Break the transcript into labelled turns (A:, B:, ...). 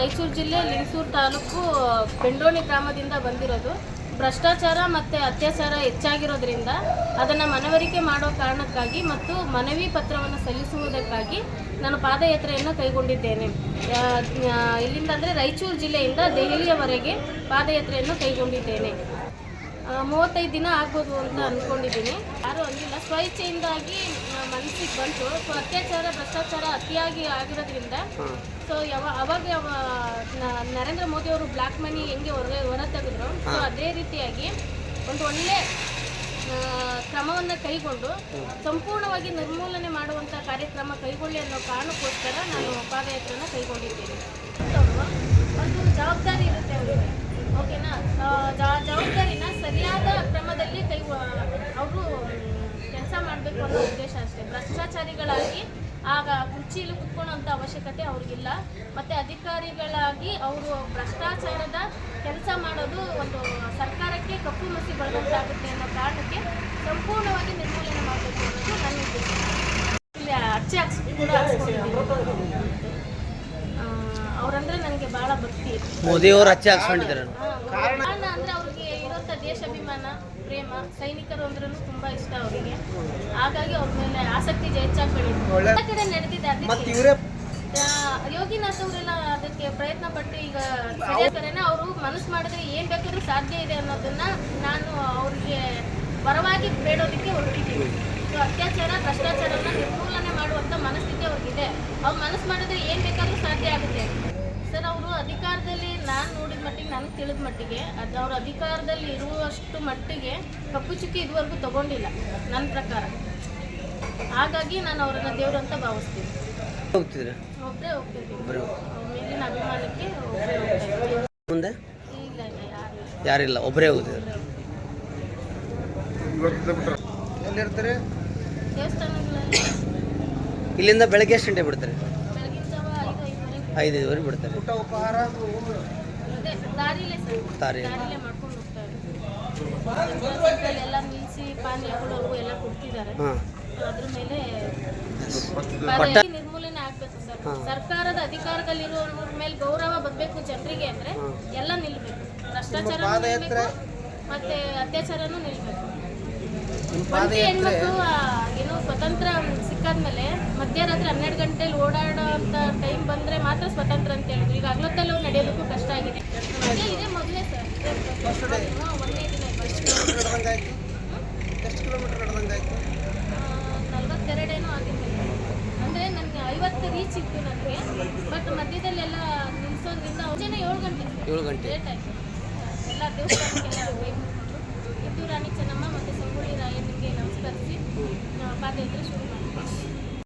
A: ರಾಯಚೂರು ಜಿಲ್ಲೆ ಲಿಂಗಸೂರು ತಾಲೂಕು ಬೆಂಡೋಣಿ ಗ್ರಾಮದಿಂದ ಬಂದಿರೋದು. ಭ್ರಷ್ಟಾಚಾರ ಮತ್ತು ಅತ್ಯಾಚಾರ ಹೆಚ್ಚಾಗಿರೋದ್ರಿಂದ ಅದನ್ನು ಮನವರಿಕೆ ಮಾಡೋ ಕಾರಣಕ್ಕಾಗಿ ಮತ್ತು ಮನವಿ ಪತ್ರವನ್ನು ಸಲ್ಲಿಸುವುದಕ್ಕಾಗಿ ನಾನು ಪಾದಯಾತ್ರೆಯನ್ನು ಕೈಗೊಂಡಿದ್ದೇನೆ. ಇಲ್ಲಿಂದ ಅಂದರೆ ರಾಯಚೂರು ಜಿಲ್ಲೆಯಿಂದ ದೆಹಲಿಯವರೆಗೆ ಪಾದಯಾತ್ರೆಯನ್ನು ಕೈಗೊಂಡಿದ್ದೇನೆ. ಮೂವತ್ತೈದು ದಿನ ಆಗ್ಬೋದು ಅಂತ ಅಂದ್ಕೊಂಡಿದ್ದೀನಿ ಯಾರು ಅಂದಿಲ್ಲ. ಸ್ವಇಚ್ಛೆಯಿಂದಾಗಿ ಮನಸ್ಸಿಗೆ ಬಂತು. ಸೊ ಅತ್ಯಾಚಾರ ಭ್ರಷ್ಟಾಚಾರ ಅತಿಯಾಗಿ ಆಗಿರೋದ್ರಿಂದ ಸೊ ಯಾವ ಅವಾಗ ಯಾವ ನರೇಂದ್ರ ಮೋದಿ ಅವರು ಬ್ಲ್ಯಾಕ್ ಮನಿ ಹೆಂಗೆ ಹೊರಗೆ ಹೊರ ತೆಗೆದ್ರು ಸೊ ಅದೇ ರೀತಿಯಾಗಿ ಒಂದು ಒಳ್ಳೆ ಕ್ರಮವನ್ನು ಕೈಗೊಂಡು ಸಂಪೂರ್ಣವಾಗಿ ನಿರ್ಮೂಲನೆ ಮಾಡುವಂಥ ಕಾರ್ಯಕ್ರಮ ಕೈಗೊಳ್ಳಿ ಅನ್ನೋ ಕಾರಣಕ್ಕೋಸ್ಕರ ನಾನು ಪಾದಯಾತ್ರೆಯನ್ನು ಕೈಗೊಂಡಿದ್ದೇನೆ. ಅವರು ಒಂದು ಜವಾಬ್ದಾರಿ ಇರುತ್ತೆ ಅವರಿಗೆ. ಅವರು ಕೆಲಸ ಮಾಡಬೇಕು ಅನ್ನೋ ಉದ್ದೇಶ ಅಷ್ಟೇ. ಭ್ರಷ್ಟಾಚಾರಿಗಳಾಗಿ ಆಗ ಕುರ್ಚಿಯಲ್ಲಿ ಕುತ್ಕೊಳ್ಳೋಂಥ ಅವಶ್ಯಕತೆ ಅವ್ರಿಗಿಲ್ಲ. ಮತ್ತು ಅಧಿಕಾರಿಗಳಾಗಿ ಅವರು ಭ್ರಷ್ಟಾಚಾರದ ಕೆಲಸ ಮಾಡೋದು ಒಂದು ಸರ್ಕಾರಕ್ಕೆ ಕಪ್ಪು ಮಸಿ ಬಳದಂತಾಗುತ್ತೆ ಅನ್ನೋ ಕಾರಣಕ್ಕೆ ಸಂಪೂರ್ಣವಾಗಿ ನಿರ್ಮೂಲನೆ ಮಾಡಬೇಕು ಅನ್ನೋದು ನನ್ನ ಉದ್ದೇಶ. ಇಲ್ಲಿ ಅರ್ಚೆ ಹಾಕ್ಸ್ ಕೂಡ ಅವ್ರಂದ್ರೆ ನನಗೆ ಭಾಳ ಭಕ್ತಿ.
B: ಮೋದಿಯವರು ಅಚ್ಚೆ ಹಾಕ್ಸ್ಕೊಂಡಿದ್ದಾರೆ.
A: ಕಾರಣ ಅಂದ್ರೆ ಅವ್ರಿಗೆ ಇರೋಂಥ ದೇಶಾಭಿಮಾನ ಪ್ರೇಮ ಸೈನಿಕರು ಅಂದ್ರೂ ತುಂಬಾ ಇಷ್ಟ ಅವರಿಗೆ. ಹಾಗಾಗಿ ಅವ್ರ ಮೇಲೆ ಆಸಕ್ತಿ ಹೆಚ್ಚಾಗಿ ಎಲ್ಲ ಕಡೆ ನಡೆದಿದೆ ಅದಕ್ಕೆ. ಯೋಗಿನಾಥ್ ಅವರೆಲ್ಲ ಅದಕ್ಕೆ ಪ್ರಯತ್ನ ಪಟ್ಟು ಈಗ ಸರಿಯಾದರೇನೆ ಅವರು ಮನಸ್ಸು ಮಾಡಿದ್ರೆ ಏನ್ ಬೇಕಾದ್ರೂ ಸಾಧ್ಯ ಇದೆ ಅನ್ನೋದನ್ನ ನಾನು ಅವ್ರಿಗೆ ಪರವಾಗಿ ಬೇಡೋದಕ್ಕೆ ಹೊರಟಿದ್ದೀನಿ. ಸೊ ಅತ್ಯಾಚಾರ ಭ್ರಷ್ಟಾಚಾರನ ನಿರ್ಮೂಲನೆ ಮಾಡುವಂತ ಮನಸ್ಥಿತಿ ಅವ್ರಿಗಿದೆ. ಅವ್ರು ಮನಸ್ಸು ಮಾಡಿದ್ರೆ ಏನ್ ಬೇಕಾದ್ರೂ ಸಾಧ್ಯ ಆಗುತ್ತೆ. ಸರ್ ಅವರು ಅಧಿಕಾರದಲ್ಲಿ ನಾನು ನೋಡಿದ ಮಟ್ಟಿಗೆ ನನಗೆ ತಿಳಿದ ಮಟ್ಟಿಗೆ ಅದು ಅವ್ರ ಅಧಿಕಾರದಲ್ಲಿ ಇರುವಷ್ಟು ಮಟ್ಟಿಗೆ ಕಪ್ಪು ಚುಕ್ಕಿ ಇದುವರೆಗೂ ತಗೊಂಡಿಲ್ಲ ನನ್ನ ಪ್ರಕಾರ. ಹಾಗಾಗಿ ನಾನು ಅವರನ್ನ ದೇವ್ರು ಅಂತ ಭಾವಿಸ್ತೀನಿ.
B: ಹೋಗ್ತಿದ್ರೆ
A: ಒಬ್ಬರೇ
B: ಹೋಗ್ತಿದ್ದೀನಿ
A: ಅವ್ರ ಮೇಲಿನ ಅಭಿಮಾನಕ್ಕೆ ಒಬ್ಬರೇ
B: ಮುಂದೆ?
A: ಇಲ್ಲ ಇಲ್ಲ ಯಾರು
B: ಯಾರಿಲ್ಲ ಒಬ್ಬರೇ ಹೋಗ್ತಿದ್ದಾರೆ? ಎಲ್ಲಿರ್ತಾರೆ?
A: ದೇವಸ್ಥಾನಗಳಲ್ಲಿ.
B: ಇಲ್ಲಿಂದ ಬೆಳಗ್ಗೆ ಎಷ್ಟು ಗಂಟೆ ಬಿಡ್ತಾರೆ?
A: ಐದು ಐದುವರೆಗೆ
B: ಐದು ಐದುವರೆಗೆ ಬಿಡ್ತಾರೆ
A: ಹೋಗ್ತಾ ಇದ್ದೀವಿ ಎಲ್ಲ ನಿಲ್ಲಿಸಿ ಪಾನೀಯಗಳು ಅವು ಎಲ್ಲ ಕೊಡ್ತಿದ್ದಾರೆ. ಅದ್ರ ಮೇಲೆ ಪಾದಯಾತ್ರೆ ನಿರ್ಮೂಲನೆ ಆಗ್ಬೇಕು ಸರ್. ಸರ್ಕಾರದ ಅಧಿಕಾರದಲ್ಲಿರುವವ್ರ ಮೇಲೆ ಗೌರವ ಬರ್ಬೇಕು ಜನರಿಗೆ ಅಂದ್ರೆ ಎಲ್ಲ ನಿಲ್ಬೇಕು. ಭ್ರಷ್ಟಾಚಾರ ನಿಲ್ಬೇಕು ಮತ್ತೆ ಅತ್ಯಾಚಾರನೂ ನಿಲ್ಬೇಕು. ಹೆಣ್ಮಕ್ಳು ಏನು ಸ್ವತಂತ್ರ ಸಿಕ್ಕಾದ್ಮೇಲೆ ಮಧ್ಯರಾತ್ರಿ ಹನ್ನೆರಡು ಗಂಟೆಲಿ ಓಡಾಡೋ ಅಂತ ಟೈಮ್ ಬಂದ್ರೆ ಮಾತ್ರ ಸ್ವತಂತ್ರ ಅಂತ ಹೇಳಿದ್ರು. ಈಗ ಹಗ್ಲೊತ್ತಲ್ಲೂ ನಡೆಯೋದಕ್ಕೂ ಕಷ್ಟ ಆಗಿದೆ. ಅದೇ ಇದೆ ಮೊದಲೇ ಸರ್. ಒಂದನೇ ದಿನ ನಲ್ವತ್ತೆರಡೇನೋ ಆಗಿದೆ ಅಂದರೆ ನನಗೆ ಐವತ್ತು ರೀಚ್ ಇತ್ತು ನನಗೆ ಬಟ್ ಮಧ್ಯದಲ್ಲೆಲ್ಲ ನಿಲ್ಸೋದ್ರಿಂದ ಏಳು ಗಂಟೆ.
B: ಏಳು ಗಂಟೆ.
A: ಲೇಟ್ ಆಯಿತು. ಎಲ್ಲ ದೇವಸ್ಥಾನಕ್ಕೆಲ್ಲ